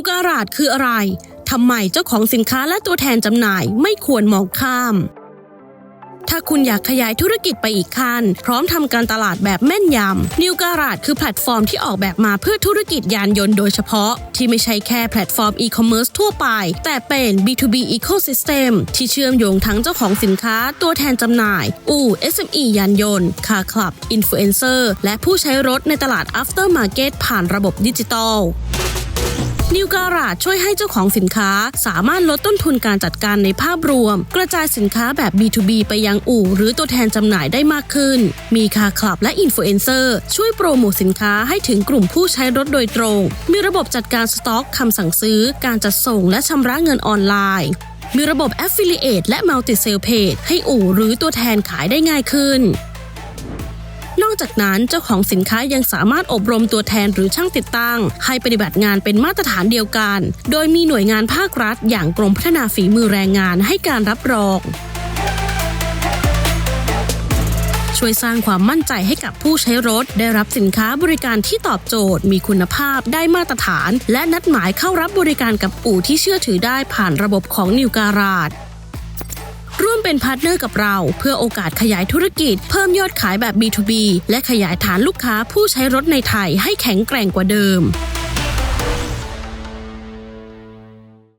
วการาดคืออะไร ทำไมเจ้าของสินค้าและตัวแทนจำหน่ายไม่ควรมองข้าม ถ้าคุณอยากขยายธุรกิจไปอีกขั้น พร้อมทำการตลาดแบบแม่นยำนิวการาดคือแพลตฟอร์มที่ออกแบบมาเพื่อธุรกิจยานยนต์โดยเฉพาะ ที่ไม่ใช่แค่แพลตฟอร์มอีคอมเมิร์ซทั่วไป แต่เป็น B2B Ecosystem ที่เชื่อมโยงทั้งเจ้าของสินค้า ตัวแทนจำหน่าย อู่ SME ยานยนต์คาร์คลับอินฟลูเอนเซอร์และผู้ใช้รถในตลาด After Market ผ่านระบบดิจิตอล นิวการาดช่วยให้เจ้าของสินค้าสามารถลดต้นทุนการจัดการในภาพรวม กระจายสินค้าแบบ B2B ไปยังอู่ หรือตัวแทนจำหน่ายได้มากขึ้น มีคาคลับและอินฟลูเอนเซอร์ช่วยโปรโมทสินค้าให้ถึงกลุ่มผู้ใช้รถโดยตรง มีระบบจัดการสต็อกคำสั่งซื้อ การจัดส่งและชำระเงินออนไลน์มีระบบ Affiliate และ Multi Sale Page ให้อู่หรือตัวแทนขายได้ง่ายขึ้น นอกจากนั้นเจ้าของสินค้ายังสามารถอบรมตัวแทนหรือช่างติดตั้ง ให้ปฏิบัติงานเป็นมาตรฐานเดียวกัน โดยมีหน่วยงานภาครัฐ อย่างกรมพัฒนาฝีมือแรงงานให้การรับรองช่วยสร้างความมั่นใจให้กับผู้ใช้รถ ได้รับสินค้าบริการที่ตอบโจทย์ มีคุณภาพได้มาตรฐาน และนัดหมายเข้ารับบริการกับอู่ที่เชื่อถือได้ผ่านระบบของนิวการาด เป็นพาร์ทเนอร์กับเรา เพื่อโอกาสขยายธุรกิจ เพิ่มยอดขายแบบ B2B และขยายฐานลูกค้าผู้ใช้รถในไทยให้แข็งแกร่งกว่าเดิม